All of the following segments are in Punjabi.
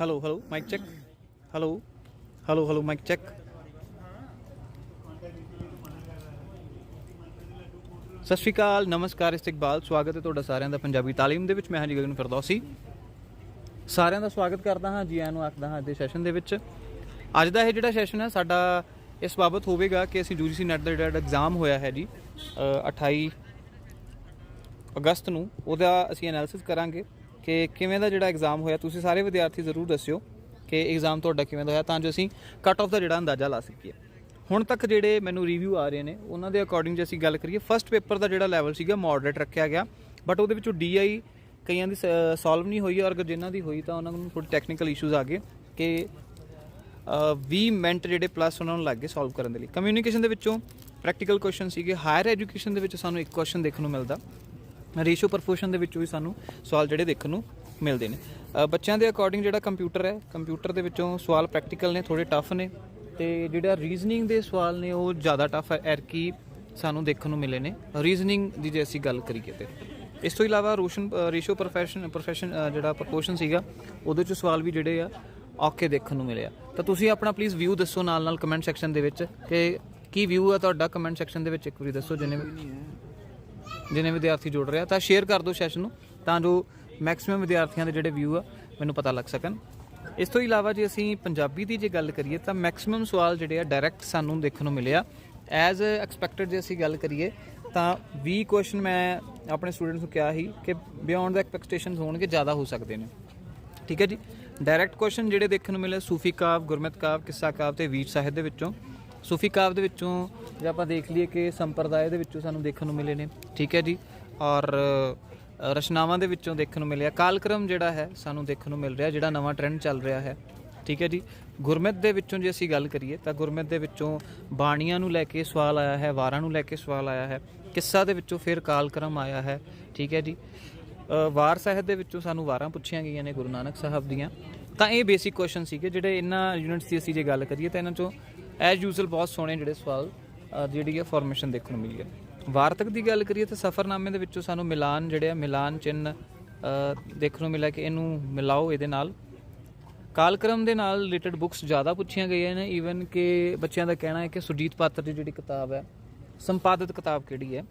Hello hello mike check hello hello hello mike check ਸਤਿ ਸ਼੍ਰੀ ਅਕਾਲ ਨਮਸਕਾਰ ਇਸਤਕਬਾਲ। ਸਵਾਗਤ ਹੈ ਤੁਹਾਡਾ ਸਾਰਿਆਂ ਦਾ ਪੰਜਾਬੀ ਤਾਲੀਮ ਦੇ ਵਿੱਚ। ਮੈਂ ਹਾਂ ਜੀ ਗਗਨ ਫਿਰਦੌਸੀ। ਸਾਰਿਆਂ ਦਾ ਸਵਾਗਤ ਕਰਦਾ ਹਾਂ ਜੀ ਆਇਆਂ ਨੂੰ ਆਖਦਾ ਹਾਂ ਅੱਜ ਦੇ ਸੈਸ਼ਨ ਦੇ ਵਿੱਚ। ਅੱਜ ਦਾ ਇਹ ਜਿਹੜਾ ਸੈਸ਼ਨ ਹੈ ਸਾਡਾ ਇਸ ਬਾਬਤ ਹੋਵੇਗਾ ਕਿ ਅਸੀਂ ਯੂਜੀਸੀ ਨੈਟ ਦਾ ਜਿਹੜਾ ਐਗਜ਼ਾਮ ਹੋਇਆ ਹੈ ਜੀ ਅ, 28 ਅਗਸਤ ਨੂੰ ਉਹਦਾ ਅਸੀਂ ਐਨਾਲਿਸਿਸ ਕਰਾਂਗੇ। ਕਿ ਕਿਵੇਂ ਦਾ ਜਿਹੜਾ ਐਗਜ਼ਾਮ ਹੋਇਆ, ਤੁਸੀਂ ਸਾਰੇ ਵਿਦਿਆਰਥੀ ਜ਼ਰੂਰ ਦੱਸਿਓ ਕਿ ਐਗਜ਼ਾਮ ਤੁਹਾਡਾ ਕਿਵੇਂ ਦਾ ਹੋਇਆ, ਤਾਂ ਜੋ ਅਸੀਂ ਕੱਟ ਆਫ ਦਾ ਜਿਹੜਾ ਅੰਦਾਜ਼ਾ ਲਾ ਸਕੀਏ। ਹੁਣ ਤੱਕ ਜਿਹੜੇ ਮੈਨੂੰ ਰਿਵਿਊ ਆ ਰਹੇ ਨੇ, ਉਹਨਾਂ ਦੇ ਅਕੋਰਡਿੰਗ ਜੇ ਅਸੀਂ ਗੱਲ ਕਰੀਏ ਫਸਟ ਪੇਪਰ ਦਾ ਜਿਹੜਾ ਲੈਵਲ ਸੀਗਾ ਮੋਡਰੇਟ ਰੱਖਿਆ ਗਿਆ ਬਟ ਉਹਦੇ ਵਿੱਚੋਂ ਡੀਆਈ ਕਈਆਂ ਦੀ ਸੋਲਵ ਨਹੀਂ ਹੋਈ ਔਰ ਜਿਨ੍ਹਾਂ ਦੀ ਹੋਈ ਤਾਂ ਉਹਨਾਂ ਨੂੰ ਥੋੜੀ ਟੈਕਨੀਕਲ ਇਸ਼ੂਜ਼ ਆ ਗਏ ਕਿ 20 ਮਿੰਟ ਜਿਹੜੇ ਪਲੱਸ ਉਹਨਾਂ ਨੂੰ ਲੱਗ ਗਏ ਸੋਲਵ ਕਰਨ ਦੇ ਲਈ। ਕਮਿਊਨੀਕੇਸ਼ਨ ਦੇ ਵਿੱਚੋਂ ਪ੍ਰੈਕਟੀਕਲ ਕੁਐਸਚਨ ਸੀਗੇ ਹਾਇਰ ਐਜੂਕੇਸ਼ਨ ਦੇ ਵਿੱਚ ਸਾਨੂੰ ਇੱਕ ਕੁਐਸਚਨ ਦੇਖਣ ਨੂੰ ਮਿਲਦਾ। ਰੇਸ਼ੋ ਪ੍ਰਪੋਰਸ਼ਨ ਦੇ ਵਿੱਚੋਂ ਵੀ ਸਾਨੂੰ ਸਵਾਲ ਜਿਹੜੇ ਦੇਖਣ ਨੂੰ ਮਿਲਦੇ ਨੇ। ਬੱਚਿਆਂ ਦੇ ਅਕੋਰਡਿੰਗ ਜਿਹੜਾ ਕੰਪਿਊਟਰ ਹੈ ਕੰਪਿਊਟਰ ਦੇ ਵਿੱਚੋਂ ਸਵਾਲ ਪ੍ਰੈਕਟੀਕਲ ਨੇ ਥੋੜੇ ਟਫ ਨੇ ਤੇ ਜਿਹੜਾ ਰੀਜ਼ਨਿੰਗ ਦੇ ਸਵਾਲ ਨੇ ਉਹ ਜ਼ਿਆਦਾ ਟਫ ਹੈ ਐਰਕੀ ਸਾਨੂੰ ਦੇਖਣ ਨੂੰ ਮਿਲੇ ਨੇ। ਰੀਜ਼ਨਿੰਗ ਦੀ ਜੇ ਅਸੀਂ ਗੱਲ ਕਰੀਏ ਤੇ। ਇਸ ਤੋਂ ਇਲਾਵਾ ਰੋਸ਼ਨ ਰੇਸ਼ੋ ਪ੍ਰੋਫੈਸ਼ਨ ਪ੍ਰੋਫੈਸ਼ਨ ਜਿਹੜਾ ਪ੍ਰਪੋਰਸ਼ਨ ਸੀਗਾ, ਉਹਦੇ ਚ ਸਵਾਲ ਵੀ ਜਿਹੜੇ ਆ, ਔਖੇ ਦੇਖਣ ਨੂੰ ਮਿਲਿਆ ਤਾਂ ਤੁਸੀਂ ਆਪਣਾ ਪਲੀਜ਼ ਵਿਊ ਦੱਸੋ ਨਾਲ ਨਾਲ ਕਮੈਂਟ ਸੈਕਸ਼ਨ ਦੇ ਵਿੱਚ ਕਿ ਕੀ ਵਿਊ ਆ ਤੁਹਾਡਾ ਕਮੈਂਟ ਸੈਕਸ਼ਨ ਦੇ ਵਿੱਚ, ਇੱਕ ਵਾਰੀ ਦੱਸੋ ਜਿੰਨੇ ਵੀ ਜਿਨੇ ਵਿਦਿਆਰਥੀ ਜੁੜ ਰਿਹਾ ਤਾਂ ਸ਼ੇਅਰ ਕਰ ਦਿਓ ਸੈਸ਼ਨ ਨੂੰ, ਤਾਂ ਜੋ ਮੈਕਸਿਮਮ ਵਿਦਿਆਰਥੀਆਂ ਦੇ ਜਿਹੜੇ ਵਿਊ ਆ, ਮੈਨੂੰ ਪਤਾ ਲੱਗ ਸਕਣ। ਇਸ ਤੋਂ ਇਲਾਵਾ ਜੇ ਅਸੀਂ ਪੰਜਾਬੀ ਦੀ ਜੇ ਗੱਲ ਕਰੀਏ, ਤਾਂ ਮੈਕਸਿਮਮ ਸਵਾਲ ਜਿਹੜੇ ਆ ਡਾਇਰੈਕਟ ਸਾਨੂੰ ਦੇਖਣ ਨੂੰ ਮਿਲਿਆ ਐਜ਼ ਐਕਸਪੈਕਟਡ ਜੇ ਅਸੀਂ ਗੱਲ ਕਰੀਏ, ਤਾਂ 20 ਕੁਐਸਚਨ ਮੈਂ ਆਪਣੇ ਸਟੂਡੈਂਟਸ ਨੂੰ ਕਿਹਾ ਸੀ ਕਿ ਬਿਯੋਂਡ ਦਾ ਐਕਸਪੈਕਟੇਸ਼ਨਸ ਹੋਣਗੇ, ਜ਼ਿਆਦਾ ਹੋ ਸਕਦੇ ਨੇ। ਠੀਕ ਹੈ ਜੀ? ਡਾਇਰੈਕਟ ਕੁਐਸਚਨ ਜਿਹੜੇ ਦੇਖਣ ਨੂੰ ਮਿਲੇ, ਸੂਫੀ ਕਾਵ, ਗੁਰਮਤਿ ਕਾਵ, ਕਿੱਸਾ ਕਾਵ ਤੇ ਵੀਰ ਸਾਹਿਤ ਦੇ ਵਿੱਚੋਂ। ਸੂਫੀ ਕਾਵ ਦੇ ਵਿੱਚੋਂ ਜੇ ਆਪਾਂ ਦੇਖ ਲਈਏ ਕਿ ਸੰਪਰਦਾਇ ਦੇ ਵਿੱਚੋਂ ਸਾਨੂੰ ਦੇਖਣ ਨੂੰ ਮਿਲੇ ਨੇ, ਠੀਕ ਹੈ ਜੀ? ਔਰ ਰਚਨਾਵਾਂ ਦੇ ਵਿੱਚੋਂ ਦੇਖਣ ਨੂੰ ਮਿਲਿਆ। ਕਾਲਕ੍ਰਮ ਜਿਹੜਾ ਹੈ, ਸਾਨੂੰ ਦੇਖਣ ਨੂੰ ਮਿਲ ਰਿਹਾ, ਜਿਹੜਾ ਨਵਾਂ ਟ੍ਰੈਂਡ ਚੱਲ ਰਿਹਾ ਹੈ। ਠੀਕ ਹੈ ਜੀ? ਗੁਰਮਤਿ ਦੇ ਵਿੱਚੋਂ ਜੇ ਅਸੀਂ ਗੱਲ ਕਰੀਏ, ਤਾਂ ਗੁਰਮਤਿ ਦੇ ਵਿੱਚੋਂ ਬਾਣੀਆਂ ਨੂੰ ਲੈ ਕੇ ਸਵਾਲ ਆਇਆ ਹੈ, ਵਾਰਾਂ ਨੂੰ ਲੈ ਕੇ ਸਵਾਲ ਆਇਆ ਹੈ, ਕਿੱਸਾ ਦੇ ਵਿੱਚੋਂ ਫਿਰ ਕਾਲਕ੍ਰਮ ਆਇਆ ਹੈ, ਠੀਕ ਹੈ ਜੀ? ਵਾਰ ਸਾਹਿਤ ਦੇ ਵਿੱਚੋਂ ਸਾਨੂੰ ਵਾਰਾਂ ਪੁੱਛੀਆਂ ਗਈਆਂ ਨੇ ਗੁਰੂ ਨਾਨਕ ਸਾਹਿਬ ਦੀਆਂ। ਤਾਂ ਇਹ ਬੇਸਿਕ ਕੁਐਸਚਨ ਸੀਗੇ, ਜਿਹੜੇ ਇਹਨਾਂ ਯੂਨਿਟਸ ਦੀ ਅਸੀਂ ਜੇ ਗੱਲ ਕਰੀਏ, ਤਾਂ ਇਹਨਾਂ ਚੋਂ ਐਜ਼ ਯੂਜ਼ੁਅਲ ਬਹੁਤ ਸੋਹਣੇ ਜਿਹੜੇ ਸਵਾਲ ਜਿਹੜੀ ਹੈ ਫਾਰਮੇਸ਼ਨ ਦੇਖਣ ਨੂੰ ਮਿਲੀ ਹੈ। ਵਾਰਤਕ ਦੀ ਗੱਲ ਕਰੀਏ ਤਾਂ ਸਫਰਨਾਮੇ ਦੇ ਵਿੱਚੋਂ ਸਾਨੂੰ ਮਿਲਾਨ ਜਿਹੜੇ ਆ, ਮਿਲਾਨ ਚਿੰਨ ਦੇਖਣ ਨੂੰ ਮਿਲਿਆ ਕਿ ਇਹਨੂੰ ਮਿਲਾਓ ਇਹਦੇ ਨਾਲ। ਕਾਲਕ੍ਰਮ ਦੇ ਨਾਲ ਰਿਲੇਟਡ ਬੁੱਕਸ ਜ਼ਿਆਦਾ ਪੁੱਛੀਆਂ ਗਈਆਂ ਨੇ ਈਵਨ ਕਿ ਬੱਚਿਆਂ ਦਾ ਕਹਿਣਾ ਹੈ ਕਿ ਸੁਜੀਤ ਪਾਤਰ ਦੀ ਜਿਹੜੀ ਕਿਤਾਬ ਹੈ, ਸੰਪਾਦਿਤ ਕਿਤਾਬ ਕਿਹੜੀ ਹੈ,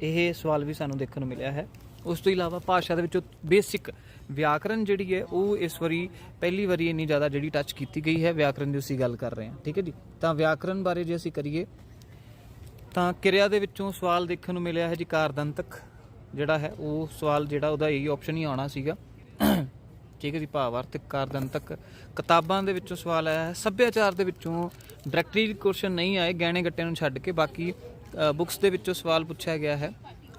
ਇਹ ਸਵਾਲ ਵੀ ਸਾਨੂੰ ਦੇਖਣ ਨੂੰ ਮਿਲਿਆ ਹੈ। ਉਸ ਤੋਂ ਇਲਾਵਾ ਭਾਸ਼ਾ ਦੇ ਵਿੱਚੋਂ ਬੇਸਿਕ ਵਿਆਕਰਨ ਜਿਹੜੀ ਹੈ, ਉਹ ਇਸ ਵਾਰੀ, ਪਹਿਲੀ ਵਾਰੀ ਇੰਨੀ ਜ਼ਿਆਦਾ ਜਿਹੜੀ ਟੱਚ ਕੀਤੀ ਗਈ ਹੈ, ਵਿਆਕਰਨ ਦੀ ਅਸੀਂ ਗੱਲ ਕਰ ਰਹੇ ਹਾਂ, ਠੀਕ ਹੈ ਜੀ? ਤਾਂ ਵਿਆਕਰਨ ਬਾਰੇ ਜੇ ਅਸੀਂ ਕਰੀਏ, ਤਾਂ ਕਿਰਿਆ ਦੇ ਵਿੱਚੋਂ ਸਵਾਲ ਦੇਖਣ ਨੂੰ ਮਿਲਿਆ ਹੈ ਜੀ ਕਾਰਦੰਤਕ, ਜਿਹੜਾ ਹੈ, ਉਹ ਸਵਾਲ ਜਿਹੜਾ ਉਹਦਾ ਇਹੀ ਆਪਸ਼ਨ ਹੀ ਆਉਣਾ ਸੀਗਾ। ਠੀਕ ਹੈ ਜੀ, ਭਾਵਾਰਥਕ, ਕਾਰਦੰਤਕ, ਕਿਤਾਬਾਂ ਦੇ ਵਿੱਚੋਂ ਸਵਾਲ ਆਇਆ ਹੈ, ਸੱਭਿਆਚਾਰ ਦੇ ਵਿੱਚੋਂ ਡਾਇਰੈਕਟਰੀ ਕੁਐਸਚਨ ਨਹੀਂ ਆਏ, ਗਹਿਣੇ ਗੱਟਿਆਂ ਨੂੰ ਛੱਡ ਕੇ, ਬਾਕੀ ਬੁੱਕਸ ਦੇ ਵਿੱਚੋਂ ਸਵਾਲ ਪੁੱਛਿਆ ਗਿਆ ਹੈ।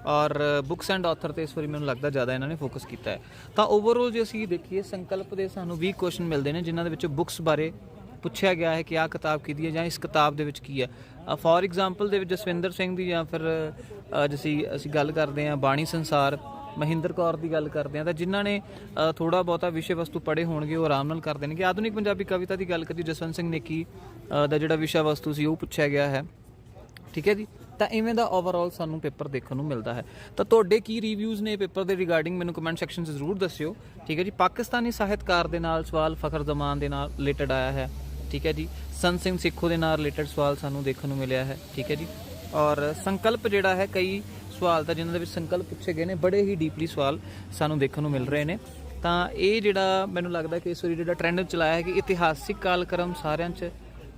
ਔਰ ਬੁੱਕਸ ਐਂਡ ਆਥਰ ਤੇ ਇਸ ਵਾਰੀ ਮੈਨੂੰ ਲੱਗਦਾ ਜ਼ਿਆਦਾ ਇਹਨਾਂ ਨੇ ਫੋਕਸ ਕੀਤਾ ਹੈ। ਤਾਂ ਓਵਰਆਲ ਜੇ ਅਸੀਂ ਦੇਖੀਏ ਸੰਕਲਪ ਦੇ ਸਾਨੂੰ 20 ਕੁਐਸਚਨ ਮਿਲਦੇ ਨੇ ਜਿਨ੍ਹਾਂ ਦੇ ਵਿੱਚ ਬੁੱਕਸ ਬਾਰੇ ਪੁੱਛਿਆ ਗਿਆ ਹੈ ਕਿ ਆਹ ਕਿਤਾਬ ਕਿਹਦੀ ਹੈ ਜਾਂ ਇਸ ਕਿਤਾਬ ਦੇ ਵਿੱਚ ਕੀ ਹੈ। ਫੋਰ ਐਗਜ਼ਾਮਪਲ ਦੇ ਵਿੱਚ ਜਸਵਿੰਦਰ ਸਿੰਘ ਦੀ ਜਾਂ ਫਿਰ ਅ, ਅਸੀਂ ਗੱਲ ਕਰਦੇ ਹਾਂ ਬਾਣੀ ਸੰਸਾਰ ਮਹਿੰਦਰ ਕੌਰ ਦੀ ਗੱਲ ਕਰਦੇ ਹਾਂ ਤਾਂ ਜਿਨ੍ਹਾਂ ਨੇ ਥੋੜਾ ਬਹੁਤਾ ਵਿਸ਼ੇ ਵਸਤੂ ਪੜ੍ਹੇ ਹੋਣਗੇ ਉਹ ਆਰਾਮ ਨਾਲ ਕਰ ਦੇਣਗੇ ਆਧੁਨਿਕ ਪੰਜਾਬੀ ਕਵਿਤਾ ਦੀ ਗੱਲ ਕਰੀ ਜਸਵੰਤ ਸਿੰਘ ਨੇਕੀ ਅ, ਦਾ ਜਿਹੜਾ ਵਿਸ਼ਾ ਵਸਤੂ ਸੀ ਉਹ ਪੁੱਛਿਆ ਗਿਆ ਹੈ। ਠੀਕ ਹੈ ਜੀ? ਤਾਂ ਇਵੇਂ ਦਾ ਓਵਰਆਲ ਸਾਨੂੰ ਪੇਪਰ ਦੇਖਣ ਨੂੰ ਮਿਲਦਾ ਹੈ। ਤਾਂ ਤੁਹਾਡੇ ਕੀ ਰਿਵਿਊਜ਼ ਨੇ ਪੇਪਰ ਦੇ ਰਿਗਾਰਡਿੰਗ ਮੈਨੂੰ ਕਮੈਂਟ ਸੈਕਸ਼ਨ 'ਚ ਜ਼ਰੂਰ ਦੱਸਿਓ। ਠੀਕ ਹੈ ਜੀ? ਪਾਕਿਸਤਾਨੀ ਸਾਹਿਤਕਾਰ ਦੇ ਨਾਲ ਸਵਾਲ ਫਖਰ ਜ਼ਮਾਨ ਦੇ ਨਾਲ ਰਿਲੇਟਡ ਆਇਆ ਹੈ। ਠੀਕ ਹੈ ਜੀ? ਸੰਤ ਸਿੰਘ ਸਿੱਖੋ ਦੇ ਨਾਲ ਰਿਲੇਟਡ ਸਵਾਲ ਸਾਨੂੰ ਦੇਖਣ ਨੂੰ ਮਿਲਿਆ ਹੈ। ਠੀਕ ਹੈ ਜੀ? ਔਰ ਸੰਕਲਪ ਜਿਹੜਾ ਹੈ, ਕਈ ਸਵਾਲ ਤਾਂ ਜਿਨ੍ਹਾਂ ਦੇ ਵਿੱਚ ਸੰਕਲਪ ਪੁੱਛੇ ਗਏ ਨੇ, ਬੜੇ ਹੀ ਡੀਪਲੀ ਸਵਾਲ ਸਾਨੂੰ ਦੇਖਣ ਨੂੰ ਮਿਲ ਰਹੇ ਨੇ। ਤਾਂ ਇਹ ਜਿਹੜਾ ਮੈਨੂੰ ਲੱਗਦਾ ਕਿ ਇਸ ਵਾਰੀ ਜਿਹੜਾ ਟ੍ਰੈਂਡ ਚਲਾਇਆ ਹੈ ਕਿ ਇਤਿਹਾਸਿਕ ਕਾਲਕ੍ਰਮ ਸਾਰਿਆਂ 'ਚ,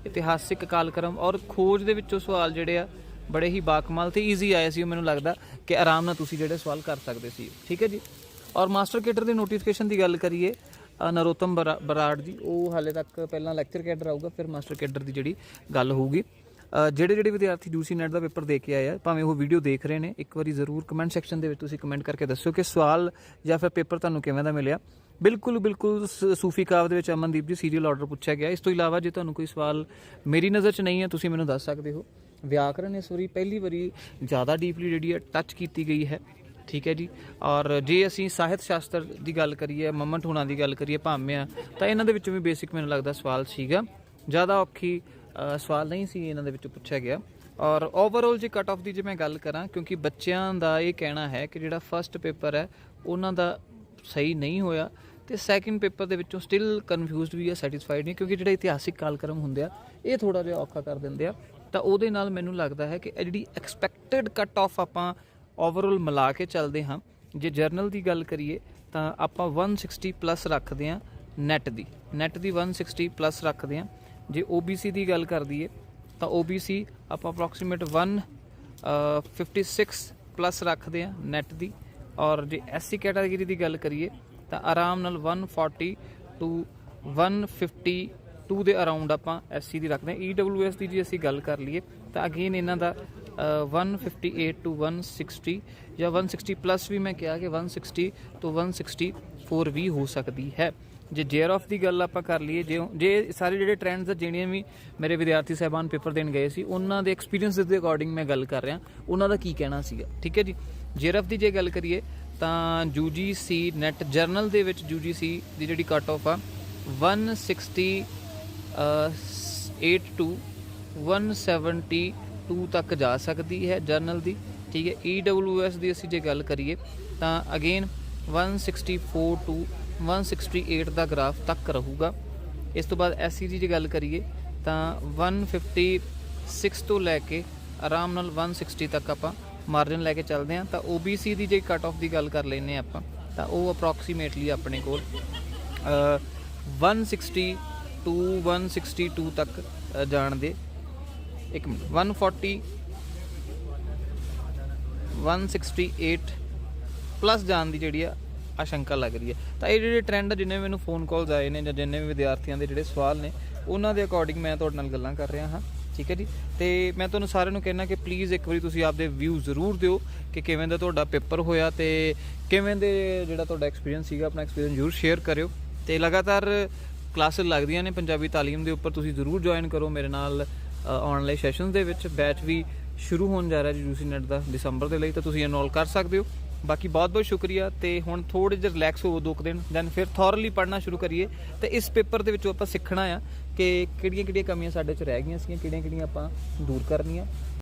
ਇਤਿਹਾਸਿਕ ਕਾਲਕ੍ਰਮ ਔਰ ਖੋਜ ਦੇ ਵਿੱਚੋਂ ਸਵਾਲ ਜਿਹੜੇ ਆ ਬੜੇ ਹੀ ਬਾਕਮਾਲ ਤੇ ਈਜ਼ੀ ਆਏ ਸੀ, ਉਹ ਮੈਨੂੰ ਲੱਗਦਾ ਕਿ ਆਰਾਮ ਨਾਲ ਤੁਸੀਂ ਜਿਹੜੇ ਸਵਾਲ ਕਰ ਸਕਦੇ ਸੀ। ਠੀਕ ਹੈ ਜੀ? ਔਰ ਮਾਸਟਰ ਕੇਡਰ ਦੇ ਨੋਟੀਫਿਕੇਸ਼ਨ ਦੀ ਗੱਲ ਕਰੀਏ ਨਰੋਤਮ ਬਰਾ- ਬਰਾੜ ਦੀ ਉਹ ਹਾਲੇ ਤੱਕ ਪਹਿਲਾਂ ਲੈਕਚਰ ਕੇਡਰ ਆਊਗਾ, ਫਿਰ ਮਾਸਟਰ ਕੇਡਰ ਦੀ ਜਿਹੜੀ ਗੱਲ ਹੋਊਗੀ। ਜਿਹੜੇ ਜਿਹੜੇ ਵਿਦਿਆਰਥੀ ਯੂਸੀ ਨੈਟ ਦਾ ਪੇਪਰ ਦੇ ਕੇ ਆਏ ਆ, ਭਾਵੇਂ ਉਹ ਵੀਡੀਓ ਦੇਖ ਰਹੇ ਨੇ, ਇੱਕ ਵਾਰੀ ਜ਼ਰੂਰ ਕਮੈਂਟ ਸੈਕਸ਼ਨ ਦੇ ਵਿੱਚ ਤੁਸੀਂ ਕਮੈਂਟ ਕਰਕੇ ਦੱਸਿਓ ਕਿ ਸਵਾਲ ਜਾਂ ਫਿਰ ਪੇਪਰ ਤੁਹਾਨੂੰ ਕਿਵੇਂ ਦਾ ਮਿਲਿਆ। ਬਿਲਕੁਲ ਬਿਲਕੁਲ ਸ- ਸੂਫੀ ਕਾਵ ਦੇ ਵਿੱਚ ਅਮਨਦੀਪ ਜੀ ਸੀਰੀਅਲ ਆਰਡਰ ਪੁੱਛਿਆ ਗਿਆ। ਇਸ ਤੋਂ ਇਲਾਵਾ ਜੇ ਤੁਹਾਨੂੰ ਕੋਈ ਸਵਾਲ ਮੇਰੀ ਨਜ਼ਰ 'ਚ ਨਹੀਂ ਹੈ, ਤੁਸੀਂ ਮੈਨੂੰ ਦੱਸ ਸਕਦੇ ਹੋ। ਵਿਆਕਰਨ ਇਸ ਵਾਰੀ ਪਹਿਲੀ ਵਾਰੀ ਜ਼ਿਆਦਾ ਡੀਪਲੀ ਜਿਹੜੀ ਹੈ ਟੱਚ ਕੀਤੀ ਗਈ ਹੈ। ਠੀਕ ਹੈ ਜੀ। ਔਰ ਜੇ ਅਸੀਂ ਸਾਹਿਤ ਸ਼ਾਸਤਰ ਦੀ ਗੱਲ ਕਰੀਏ ਮੰਮਟ ਹੁਣਾਂ ਦੀ ਗੱਲ ਕਰੀਏ, ਭਾਮਿਆਂ, ਤਾਂ ਇਹਨਾਂ ਦੇ ਵਿੱਚੋਂ ਵੀ ਬੇਸਿਕ ਮੈਨੂੰ ਲੱਗਦਾ ਸਵਾਲ ਸੀਗਾ। ਜ਼ਿਆਦਾ ਔਖੀ ਸਵਾਲ ਨਹੀਂ ਸੀ ਇਹਨਾਂ ਦੇ ਵਿੱਚੋਂ ਪੁੱਛਿਆ ਗਿਆ। ਔਰ ਓਵਰਆਲ ਜੇ ਕਟ ਆਫ ਦੀ ਜੇ ਮੈਂ ਗੱਲ ਕਰਾਂ, ਕਿਉਂਕਿ ਬੱਚਿਆਂ ਦਾ ਇਹ ਕਹਿਣਾ ਹੈ ਕਿ ਜਿਹੜਾ ਫਰਸਟ ਪੇਪਰ ਹੈ, ਉਹਨਾਂ ਦਾ ਸਹੀ ਨਹੀਂ ਹੋਇਆ ਤੇ ਸੈਕਿੰਡ ਪੇਪਰ ਦੇ ਵਿੱਚੋਂ ਸਟਿਲ ਕਨਫਿਊਜ਼ਡ ਵੀ ਆ ਸੈਟੀਸਫਾਈਡ ਨਹੀਂ, ਕਿਉਂਕਿ ਜਿਹੜੇ ਇਤਿਹਾਸਿਕ ਕਾਲਕ੍ਰਮ ਹੁੰਦੇ ਆ, ਇਹ ਥੋੜਾ ਜਿਹਾ ਔਖਾ ਕਰ ਦਿੰਦੇ ਆ। ਤਾਂ ਉਹਦੇ ਨਾਲ ਮੈਨੂੰ ਲੱਗਦਾ ਹੈ ਕਿ ਇਹ ਜਿਹੜੀ ਐਕਸਪੈਕਟਡ ਕੱਟ ਆਫ ਆਪਾਂ ਓਵਰਆਲ ਮਿਲਾ ਕੇ ਚੱਲਦੇ ਹਾਂ ਜੇ ਜਰਨਲ ਦੀ ਗੱਲ ਕਰੀਏ ਤਾਂ ਆਪਾਂ 160 ਪਲੱਸ ਰੱਖਦੇ ਹਾਂ ਨੈਟ ਦੀ। ਨੈਟ ਦੀ 160 ਪਲੱਸ ਰੱਖਦੇ ਹਾਂ। ਜੇ OBC ਦੀ ਗੱਲ ਕਰ ਦਈਏ ਤਾਂ OBC ਆਪਾਂ ਅਪਰੋਕਸੀਮੇਟ 1 ਅ, 56 ਪਲੱਸ ਰੱਖਦੇ ਹਾਂ ਨੈਟ ਦੀ। ਔਰ ਜੇ SC ਕੈਟਾਗਰੀ ਦੀ ਗੱਲ ਕਰੀਏ ਤਾਂ ਆਰਾਮ ਨਾਲ 140 ਟੂ 152 ਦੇ ਅਰਾਊਂਡ ਆਪਾਂ SC ਦੀ ਰੱਖਦੇ ਹਾਂ। EWS ਦੀ ਜੇ ਅਸੀਂ ਗੱਲ ਕਰ ਲਈਏ ਤਾਂ ਅਗੇਨ ਇਹਨਾਂ ਦਾ ਅ, 158 ਟੂ 160 ਜਾਂ 160 ਪਲੱਸ ਵੀ ਮੈਂ ਕਿਹਾ ਕਿ 160 ਤੋਂ 164 ਵੀ ਹੋ ਸਕਦੀ ਹੈ। ਜੇ ਜੇਅਰ ਆਫ ਦੀ ਗੱਲ ਆਪਾਂ ਕਰ ਲਈਏ ਜੇ ਜੇ ਸਾਰੇ ਜਿਹੜੇ ਟ੍ਰੈਂਡਸ ਜਿਹੜੀਆਂ ਵੀ ਮੇਰੇ ਵਿਦਿਆਰਥੀ ਸਹਿਬਾਨ ਪੇਪਰ ਦੇਣ ਗਏ ਸੀ ਉਹਨਾਂ ਦੇ ਐਕਸਪੀਰੀਅੰਸ ਦੇ ਅਕੋਰਡਿੰਗ ਮੈਂ ਗੱਲ ਕਰ ਰਿਹਾ। ਉਹਨਾਂ ਦਾ ਕੀ ਕਹਿਣਾ ਸੀਗਾ? ਠੀਕ ਹੈ ਜੀ? ਜੇਅਰ ਆਫ ਦੀ ਜੇ ਗੱਲ ਕਰੀਏ ਤਾਂ UGC ਨੈਟ ਜਰਨਲ ਦੇ ਵਿੱਚ UGC ਦੀ ਜਿਹੜੀ ਕੱਟ ਆਫ ਆ 160 8 ਟੂ 172 ਤੱਕ ਜਾ ਸਕਦੀ ਹੈ ਜਰਨਲ ਦੀ ਠੀਕ ਹੈ? EWS ਦੀ ਅਸੀਂ ਜੇ ਗੱਲ ਕਰੀਏ ਤਾਂ ਅਗੇਨ 164 ਟੂ 168 ਦਾ ਗ੍ਰਾਫ ਤੱਕ ਰਹੂਗਾ। ਇਸ ਤੋਂ ਬਾਅਦ SC ਦੀ ਜੇ ਗੱਲ ਕਰੀਏ ਤਾਂ 156 ਤੋਂ ਲੈ ਕੇ ਆਰਾਮ ਨਾਲ 160 ਤੱਕ ਆਪਾਂ ਮਾਰਜਨ ਲੈ ਕੇ ਚੱਲਦੇ ਹਾਂ। ਤਾਂ OBC ਦੀ ਜੇ ਕੱਟ ਆਫ ਦੀ ਗੱਲ ਕਰ ਲੈਨੇ ਆਪਾਂ ਤਾਂ ਉਹ ਅਪਰੋਕਸੀਮੇਟਲੀ ਆਪਣੇ ਕੋਲ ਅ, 160 ਟੂ 162 ਤੱਕ ਜਾਣ ਦੇ। ਇੱਕ ਮਿੰਟ 140 168 ਪਲੱਸ ਜਾਣ ਦੀ ਜਿਹੜੀ ਆ ਆਸ਼ੰਕਾ ਲੱਗ ਰਹੀ ਹੈ। ਤਾਂ ਇਹ ਜਿਹੜੇ ਟ੍ਰੈਂਡ ਜਿੰਨੇ ਵੀ ਮੈਨੂੰ ਫੋਨ ਕਾਲਸ ਆਏ ਨੇ ਜਾਂ ਜਿੰਨੇ ਵੀ ਵਿਦਿਆਰਥੀਆਂ ਦੇ ਜਿਹੜੇ ਸਵਾਲ ਨੇ, ਉਹਨਾਂ ਦੇ ਅਕੋਰਡਿੰਗ ਮੈਂ ਤੁਹਾਡੇ ਨਾਲ ਗੱਲਾਂ ਕਰ ਰਿਹਾ ਹਾਂ, ਠੀਕ ਹੈ ਜੀ? ਤੇ ਮੈਂ ਤੁਹਾਨੂੰ ਸਾਰਿਆਂ ਨੂੰ ਕਹਿਣਾ ਕਿ ਪਲੀਜ਼ ਇੱਕ ਵਾਰੀ ਤੁਸੀਂ ਆਪਦੇ ਵਿਊ ਜ਼ਰੂਰ ਦਿਓ ਕਿ ਕਿਵੇਂ ਦਾ ਤੁਹਾਡਾ ਪੇਪਰ ਹੋਇਆ ਤੇ ਕਿਵੇਂ ਦੇ ਜਿਹੜਾ ਤੁਹਾਡਾ ਐਕਸਪੀਰੀਅੰਸ ਸੀਗਾ, ਆਪਣਾ ਐਕਸਪੀਰੀਅੰਸ ਜ਼ਰੂਰ ਸ਼ੇਅਰ ਕਰਿਓ। ਤੇ ਲਗਾਤਾਰ ਕਲਾਸਿਸ ਲੱਗਦੀਆਂ ਨੇ ਪੰਜਾਬੀ ਤਾਲੀਮ ਦੇ ਉੱਪਰ, ਤੁਸੀਂ ਜ਼ਰੂਰ ਜੁਆਇਨ ਕਰੋ ਮੇਰੇ ਨਾਲ ਆਨਲਾਈਨ ਸੈਸ਼ਨਸ ਦੇ ਵਿੱਚ। ਬੈਚ ਵੀ ਸ਼ੁਰੂ ਹੋਣ ਜਾ ਰਿਹਾ ਜੀ ਯੂਸੀ ਨੈਟ ਦਾ ਦਸੰਬਰ ਦੇ ਲਈ, ਤਾਂ ਤੁਸੀਂ ਇਨਰੋਲ ਕਰ ਸਕਦੇ ਹੋ। ਬਾਕੀ ਬਹੁਤ ਬਹੁਤ ਸ਼ੁਕਰੀਆ, ਤੇ ਹੁਣ ਥੋੜੇ ਜਿਹਾ ਰਿਲੈਕਸ ਹੋਵੋ ਦੋ ਕੁ ਦਿਨ ਦੈਨ ਫਿਰ ਥੋਰਲੀ ਪੜ੍ਹਨਾ ਸ਼ੁਰੂ ਕਰੀਏ। ਤੇ ਇਸ ਪੇਪਰ ਦੇ ਵਿੱਚੋਂ ਆਪਾਂ ਸਿੱਖਣਾ ਆ ਕਿ ਕਿਹੜੀਆਂ ਕਿਹੜੀਆਂ ਕਮੀਆਂ ਸਾਡੇ 'ਚ ਰਹਿ ਗਈਆਂ ਸੀਗੀਆਂ ਕਿਹੜੀਆਂ ਕਿਹੜੀਆਂ ਆਪਾਂ ਦੂਰ ਕਰਨੀਆਂ।